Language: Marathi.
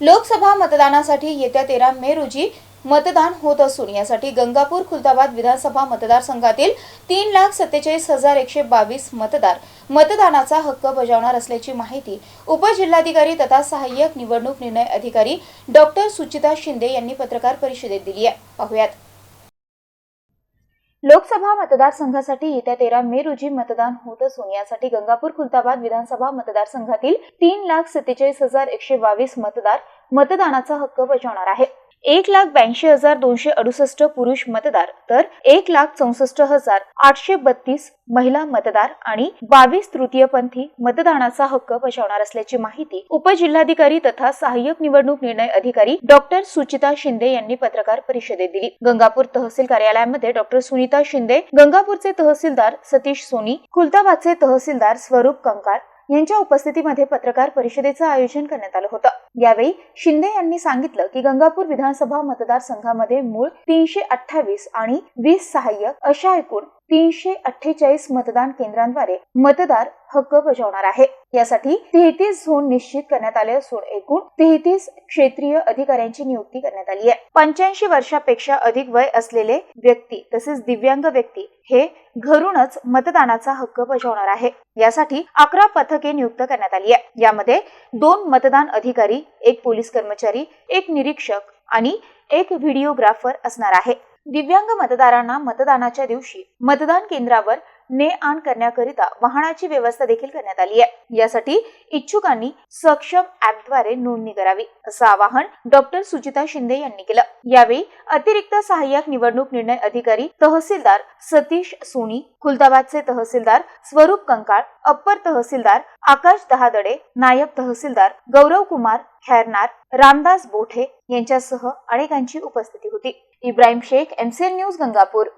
लोकसभा मतदानासाठी येत्या तेरा मे रोजी मतदान होत असून यासाठी गंगापूर खुलताबाद विधानसभा मतदारसंघातील तीन लाख सत्तेचाळीस हजार एकशे बावीस मतदार मतदानाचा हक्क बजावणार असल्याची माहिती उपजिल्हाधिकारी तथा सहाय्यक निवडणूक निर्णय अधिकारी डॉक्टर सुचिता शिंदे यांनी पत्रकार परिषदेत दिली आहे. पाहुयात. लोकसभा मतदारसंघासाठी येत्या तेरा मे रोजी मतदान होत असून यासाठी गंगापूर खुलताबाद विधानसभा मतदारसंघातील तीन लाख सत्तेचाळीस हजार एकशे बावीस मतदार मतदानाचा हक्क बजावणार आहे एक लाख ब्याऐंशी हजार दोनशे अडुसष्ट पुरुष मतदार तर एक लाख चौसष्ट हजार आठशे बत्तीस महिला मतदार आणि बावीस तृतीयपंथी मतदानाचा हक्क बजावणार असल्याची माहिती उपजिल्हाधिकारी तथा सहाय्यक निवडणूक निर्णय अधिकारी डॉक्टर सुचिता शिंदे यांनी पत्रकार परिषदेत दिली. गंगापूर तहसील कार्यालयामध्ये डॉक्टर सुनीता शिंदे गंगापूरचे तहसीलदार सतीश सोनी खुलताबादचे तहसीलदार स्वरूप कंकाळ यांच्या उपस्थितीमध्ये पत्रकार परिषदेचं आयोजन करण्यात आलं होतं. यावेळी शिंदे यांनी सांगितलं की गंगापूर विधानसभा मतदारसंघामध्ये मूळ तीनशे अठ्ठावीस आणि वीस सहाय्यक अशा एकूण तीनशे अठ्ठेचाळीस मतदान केंद्रांद्वारे मतदार हक्क बजावणार आहे. यासाठी तेहतीस झोन निश्चित करण्यात आले असून एकूण तेहतीस क्षेत्रीय अधिकाऱ्यांची नियुक्ती करण्यात आली आहे. पंच्याऐंशी वर्षापेक्षा अधिक वय असलेले व्यक्ती तसेच दिव्यांग व्यक्ती हे घरूनच मतदानाचा हक्क बजावणार आहे. यासाठी अकरा पथके नियुक्त करण्यात आली आहे. यामध्ये दोन मतदान अधिकारी एक पोलीस कर्मचारी एक निरीक्षक आणि एक व्हिडिओग्राफर असणार आहे. दिव्यांग मतदारांना मतदानाच्या दिवशी मतदान केंद्रावर ने आण करण्याकरिता वाहनाची व्यवस्था देखील करण्यात आली आहे. यासाठी इच्छुकांनी सक्षम ऍपद्वारे नोंदणी करावी असं आवाहन डॉक्टर सुचिता शिंदे यांनी केलं. यावेळी अतिरिक्त सहाय्यक निवडणूक निर्णय अधिकारी तहसीलदार सतीश सोनी खुलताबादचे तहसीलदार स्वरूप कंकाळ अप्पर तहसीलदार आकाश दहादडे नायब तहसीलदार गौरव कुमार खैरनार रामदास बोठे यांच्यासह अनेकांची उपस्थिती होती. Ibrahim Shaikh MCN news Gangapur.